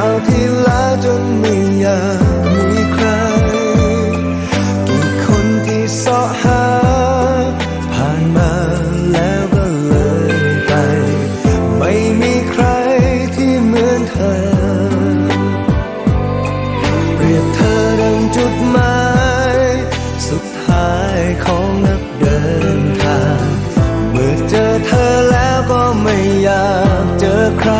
าวที่ล้าจนไม่อยากมีใคร กี่คนที่เสาะหา ผ่านมาแล้วก็เลยไป ไม่มีใครที่เหมือนเธอ เปรียบเธอดังจุดหมาย สุดท้ายของนักเดินทาง เมื่อเจอเธอแล้วก็ไม่อยากเจอใคร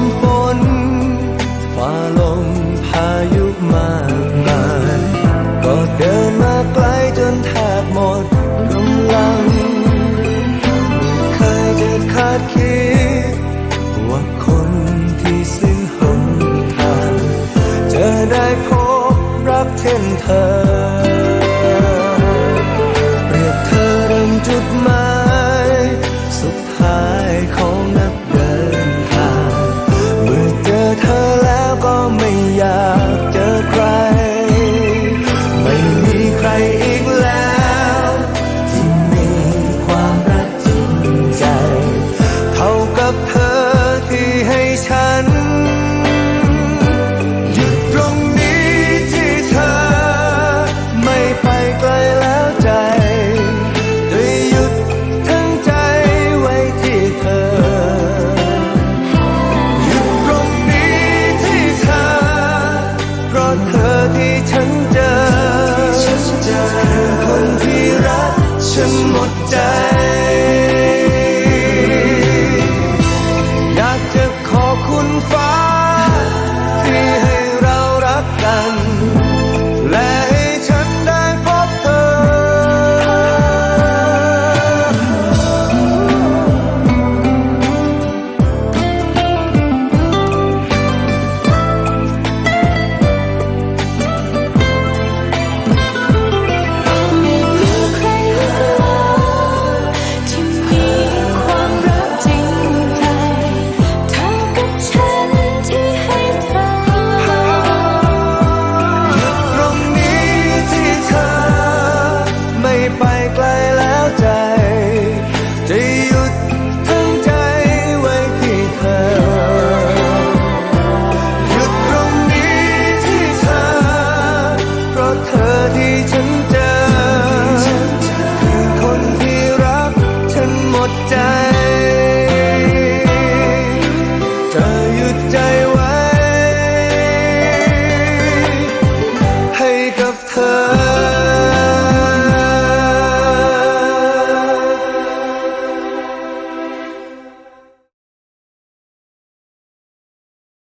มฝนฟ้าลมพายุมากมายก็เดินมาไกลจนแทบหมดกำลังไม่เคยจะคาดคิด ว่าคนที่สิ้นหนทางจะได้พบรักเช่นเธอ her.